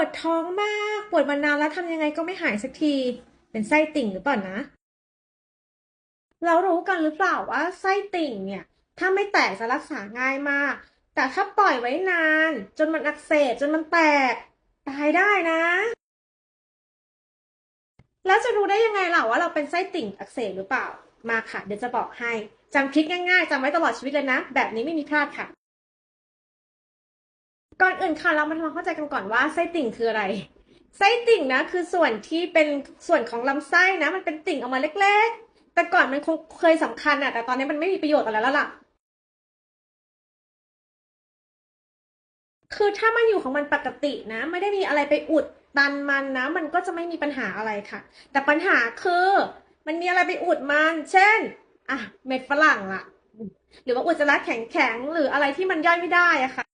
วดท้องมาก ปวดมานานแล้วทำยังไงก็ไม่หายสักที เป็นไส้ติ่งหรือเปล่านะ เรารู้กันหรือเปล่าว่าไส้ติ่งเนี่ย ถ้าไม่แตกจะรักษาง่ายมาก แต่ถ้าปล่อยไว้นาน จนมันอักเสบจนมันแตก ตายได้นะ แล้วจะรู้ได้ยังไงล่ะว่าเราเป็นไส้ติ่งอักเสบหรือเปล่า มาค่ะ เดี๋ยวจะบอกให้จำทริคง่ายๆจำไว้ตลอดชีวิตเลยนะ แบบนี้ไม่มีพลาดค่ะ ก่อนอื่นค่ะเรามาทำความเข้าใจกันก่อนว่าไส้ติ่งคืออะไร ไส้ติ่งนะคือส่วนที่เป็นส่วนของลำไส้นะ มันเป็นติ่งออกมาเล็ก ๆ แต่ก่อนมันคงเคยสำคัญอะแต่ตอนนี้มันไม่มีประโยชน์อะไรแล้วล่ะ คือถ้ามันอยู่ของมันปกตินะ ไม่ได้มีอะไรไปอุดตันมันนะ มันก็จะไม่มีปัญหาอะไรค่ะ แต่ปัญหาคือมันมีอะไรไปอุดมัน เช่น อะ เม็ดฝรั่งล่ะ หรือว่าอุจจาระแข็งๆ หรืออะไรที่มันย่อยไม่ได้อะค่ะ